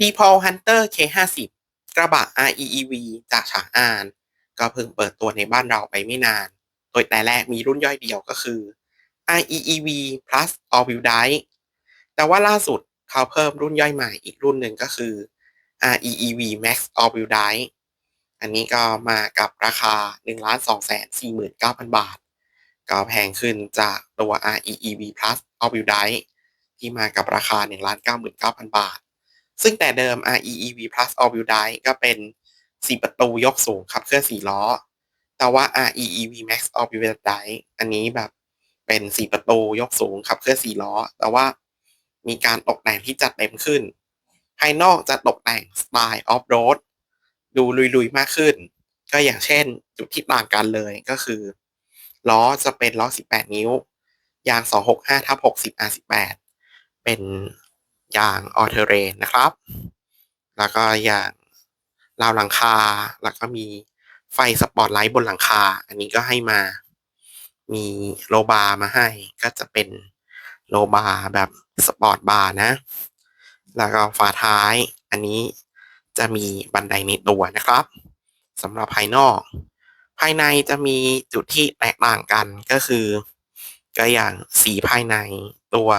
d p o l Hunter K50 กระบะ REEV จากฉางอาน ก็เพิ่งเปิดตัวในบ้านเราไปไม่นาน โดยแต่แรกมีรุ่นย่อยเดียวก็คือ REEV Plus All Wheel Drive แต่ว่าล่าสุดเขาเพิ่มรุ่นย่อยใหม่อีกรุ่นหนึ่งก็คือ REEV Max All Wheel Drive อันนี้ก็มากับราคา 1,249,000 บาท ก็แพงขึ้นจากตัว REEV Plus All Wheel Drive ที่มากับราคา 1,99,000 บาท ซึ่งแต่เดิม REEV Plus All Wheel Drive ก็เป็น 4 ประตูยกสูงขับเคลื่อน4ล้อ แต่ว่า REEV Max All Wheel Drive อันนี้แบบเป็น 4 ประตูยกสูงขับเคลื่อน4ล้อ แต่ว่ามีการตกแต่งที่จัดเต็มขึ้น ภายนอกจะตกแต่งสไตล์ออฟโรดดูลุยๆ มากขึ้น ก็อย่างเช่น จุดที่ต่างกันเลยก็คือ ล้อจะเป็นล้อ 18 นิ้ว ยาง 265ทับ60 R18 เป็น อย่างออเทเรนนะครับ แล้วก็อย่างราวหลังคา แล้วก็มีไฟสปอตไลท์บนหลังคา อันนี้ก็ให้มา มีโลบาร์มาให้ ก็จะเป็นโลบาร์แบบสปอร์ตบาร์นะ แล้วก็ฝาท้าย อันนี้จะมีบันไดในตัวนะครับสำหรับภายนอก ภายในจะมีจุดที่แตกต่างกันก็คือก็อย่างสีภายในตัว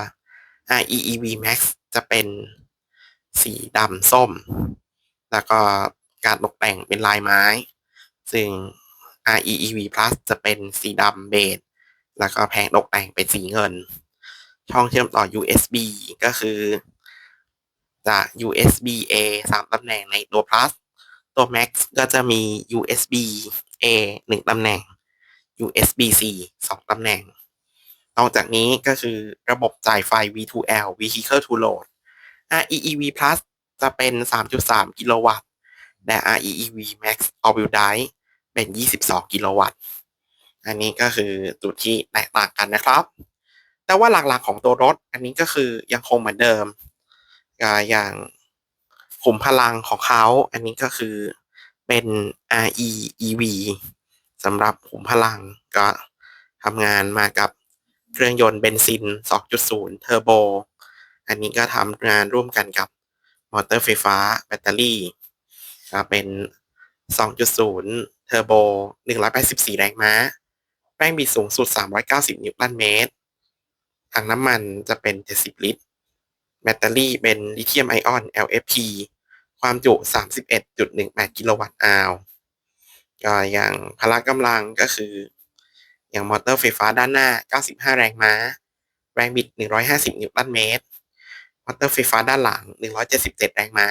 REEV Max จะเป็นสีดำส้ม แล้วก็การตกแต่งเป็นลายไม้ ซึ่ง REEV Plus จะเป็นสีดำเบจแล้วก็แผงตกแต่งเป็นสีเงิน ช่องเชื่อมต่อ USB ก็คือจาก USB A 3ตำแหน่งในตัว Plus ตัว Max ก็จะมี USB A 1ตำแหน่ง USB C 2ตำแหน่ง นอจากนี้ก็คือระบบจ่ายไฟ V2L Vehicle to Load REEV Plus จะเป็น 3.3 กิโลวัตต์ และ REEV Max All Wheel Drive เป็น 22 กิโลวัตต์ อันนี้ก็คือจุดที่แตกต่างกันนะครับ แต่ว่าหลักๆของตัวรถ อันนี้ก็คือยังคงเหมือนเดิม อย่างขุมพลังของเขา อันนี้ก็คือเป็น REEV สำหรับขุมพลังก็ทำงานมากับ เครื่องยนต์เบนซิน 2.0 เทอร์โบ อันนี้ก็ทำงานร่วมกันกับมอเตอร์ไฟฟ้าแบตเตอรี่ก็เป็น 2.0 เทอร์โบ 184 แรงม้าแรงบิดสูงสุด 390 นิวตันเมตร ถังน้ำมันจะเป็น 70 ลิตร แบตเตอรี่เป็นลิเธียมไอออน LFP ความจุ 31.18 กิโลวัตต์อาวก็อย่างพละกำลังก็คือ อย่างมอเตอร์ไฟฟ้าด้านหน้า 95 แรงม้า แรงบิด 150 นิวตันเมตร มอเตอร์ไฟฟ้าด้านหลัง 177 แรงม้า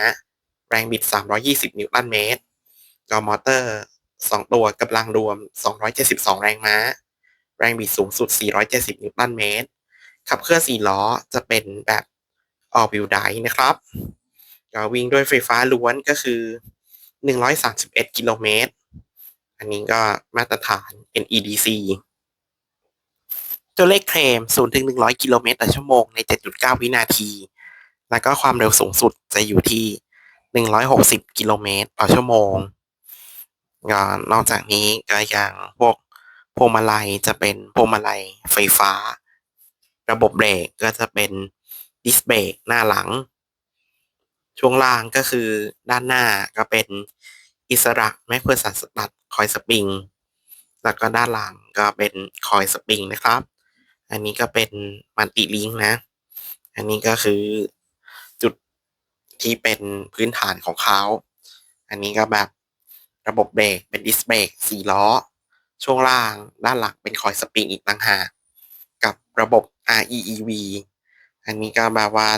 แรงบิด 320 นิวตันเมตรก็มอเตอร์ 2 ตัวกำลังรวม 272 แรงม้า แรงบิดสูงสุด 470 นิวตันเมตร ขับเคลื่อน4ล้อจะเป็นแบบ all wheel drive นะครับก็วิ่งด้วยไฟฟ้าล้วนก็คือ 131 กิโลเมตร อันนี้ก็มาตรฐาน NEDC ตัวเลขเคลม0ถึง100 กิโลเมตรต่อชั่วโมงใน 7.9 วินาที แล้วก็ความเร็วสูงสุดจะอยู่ที่ 160 กิโลเมตรต่อชั่วโมง นอกจากนี้ก็ย่างพวกพวงมาลัยจะเป็นพวงมาลัยไฟฟ้า ระบบเบรกก็จะเป็นดิสเบรกหน้าหลัง ช่วงล่างก็คือด้านหน้าก็เป็นอิสระแม็กเพอร์สันสตัดคอยสปริง แล้วก็ด้านหลังก็เป็นคอยสปริงนะครับ อันนี้ก็เป็นมันติลิงนะ อันนี้ก็คือจุดที่เป็นพื้นฐานของเขา อันนี้ก็แบบระบบเบรกเป็นดิสเบรกสี่ล้อ ช่วงล่างด้านหลังเป็นคอยสปริงอีกต่างหากกับระบบ REEV อันนี้ก็แบบว่า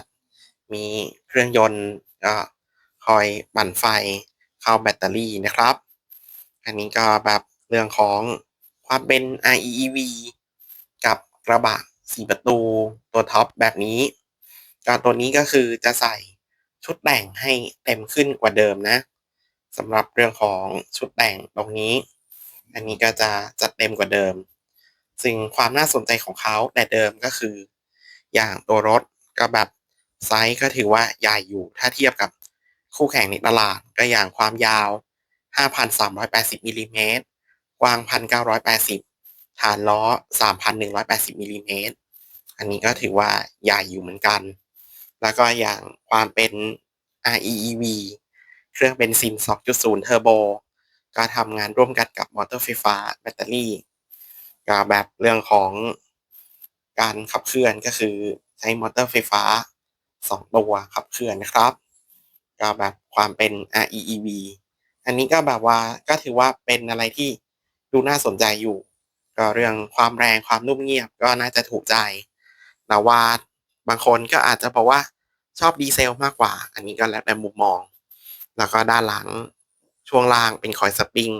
มีเครื่องยนต์ก็คอยปั่นไฟเข้าแบตเตอรี่นะครับ อันนี้ก็แบบเรื่องของความเป็น REEV กระบะสี่ประตูตัวท็อปแบบนี้ก็ตัวนี้ก็คือจะใส่ชุดแต่งให้เต็มขึ้นกว่าเดิมนะสำหรับเรื่องของชุดแต่งตรงนี้ อันนี้ก็จะจัดเต็มกว่าเดิมซึ่งความน่าสนใจของเขาแต่เดิมก็คือ อย่างตัวรถก็แบบไซส์ก็ถือว่าใหญ่อยู่ถ้าเทียบกับคู่แข่งในตลาดก็อย่างความยาว 5,380มิลิเมตรกว้าง 1,980 ฐานล้อ 3,180มิลิเมตรอันนี้ก็ถือว่าใหญ่อยู่เหมือนกัน แล้วก็อย่างความเป็น REEV เครื่องเบนซิน 2.0 เทอร์โบ ก็ทำงานร่วมกันกับมอเตอร์ไฟฟ้าแบตเตอรี่ ก็แบบเรื่องของการขับเคลื่อนก็คือใช้มอเตอร์ไฟฟ้า 2 ตัวขับเคลื่อนนะครับ ก็แบบความเป็น REEV อันนี้ก็แบบว่าก็ถือว่าเป็นอะไรที่ดูน่าสนใจอยู่ ก็เรื่องความแรงความนุ่มเงียบก็น่าจะถูกใจแต่ว่าบางคนก็อาจจะบอกว่าชอบดีเซลมากกว่า อันนี้ก็แล้วแต่มุมมอง แล้วก็ด้านหลังช่วงล่างเป็นคอยสปริง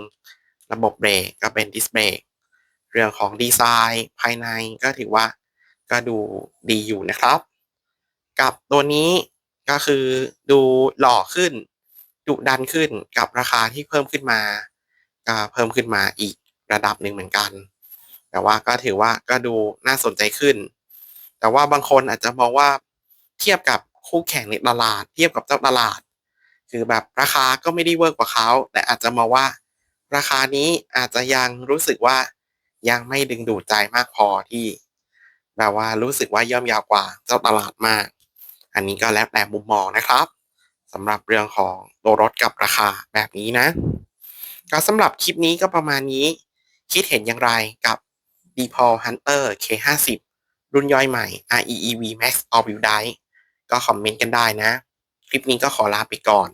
ระบบเบรกก็เป็นดิสเบรกเรื่องของดีไซน์ภายในก็ถือว่าก็ดูดีอยู่นะครับ กับตัวนี้ก็คือดูหล่อขึ้นดุดันขึ้นกับราคาที่เพิ่มขึ้นมา ก็เพิ่มขึ้นมาอีกระดับหนึ่งเหมือนกัน แต่ว่าก็ถือว่าก็ดูน่าสนใจขึ้น แต่ว่าบางคนอาจจะมองว่าเทียบกับคู่แข่งในตลาด เทียบกับเจ้าตลาด คือแบบราคาก็ไม่ได้เวิร์กกว่าเขา แต่อาจจะมองว่า ราคานี้อาจจะยังรู้สึกว่ายังไม่ดึงดูดใจมากพอที่แบบว่ารู้สึกว่าย่อมยาวกว่าเจ้าตลาดมาก อันนี้ก็แล้วแต่มุมมองนะครับสำหรับเรื่องของตัวรถกับราคาแบบนี้นะ ก็สำหรับคลิปนี้ก็ประมาณนี้ คิดเห็นอย่างไรกับ d p o l Hunter K50 รุ่นย่อยใหม่ REEV Max All Wheel Drive ก็คอมเมนต์กันได้นะ คลิปนี้ก็ขอลาไปก่อน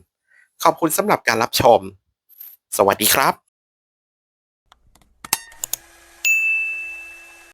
ขอบคุณสำหรับการรับชม สวัสดีครับ